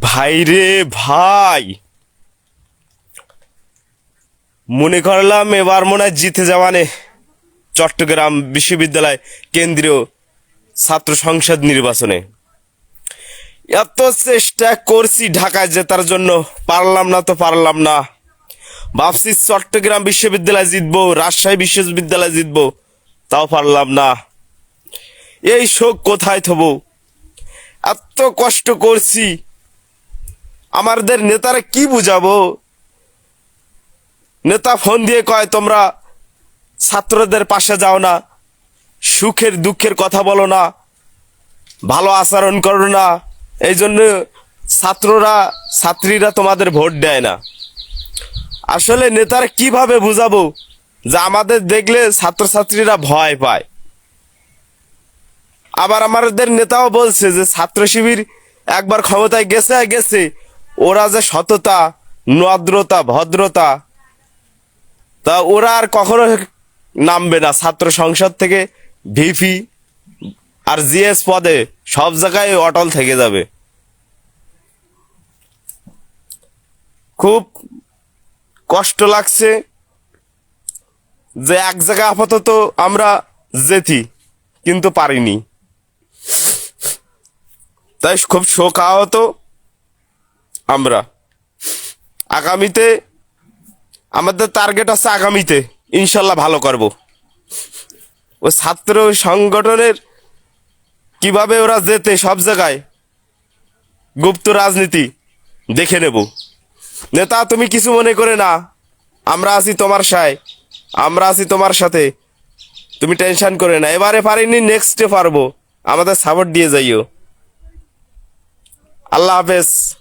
ভাই রে ভাই। মনে করলাম এবার মনে হয় জিতে যাওয়ানে চট্টগ্রাম বিশ্ববিদ্যালয় কেন্দ্রীয় ছাত্র সংসদ নির্বাচনে। এত চেষ্টা করছি ঢাকায় জেতার জন্য, পারলাম না তো পারলাম না। ভাবছি চট্টগ্রাম বিশ্ববিদ্যালয় জিতবো, রাজশাহী বিশ্ববিদ্যালয় জিতবো, তাও পারলাম না। এই শোক কোথায় থবো? এত কষ্ট করছি আমাদের নেতারা কি বুঝাবো? নেতা ফোন দিয়ে কয়, তোমরা ছাত্রদের পাশে যাও না, সুখের দুঃখের কথা বলো না, ভালো আচরণ করো না, এই জন্য ছাত্ররা, ছাত্রীরা তোমাদের ভোট দেয় না। আসলে নেতারা কীভাবে বুঝাবো যে আমাদের দেখলে ছাত্রছাত্রীরা ভয় পায়? আবার আমাদের নেতাও বলছে যে ছাত্র শিবির একবার ক্ষমতায় গেছে গেছে ওরা যে সততা নদ্রতা ভদ্রতা, তা ওরা আর কখনো নামবে না। ছাত্র সংসদ থেকে ভিপি আর জিএস পদে সব জায়গায় অটল থেকে যাবে। খুব কষ্ট লাগছে যে এক জায়গায় আপাতত আমরা যেতি, কিন্তু পারিনি। তাই খুব শোক আহত। আমরা। আগামীতে আমাদের টার্গেট আছে আগামীতে। ইনশাল্লাহ ভালো করব। ও ছাত্র সংগঠনের কীভাবে ওরা যেতে সব জায়গায় গুপ্ত রাজনীতি দেখে নেব। নেতা, তুমি কিছু মনে করে না। আমরা আছি তোমার সায়। আমরা আছি তোমার সাথে। তুমি টেনশন করে না। এবারে পারিনি নেক্সটে পারব। আমাদের সাপোর্ট দিয়ে যাইও। আল্লাহ হাফেজ।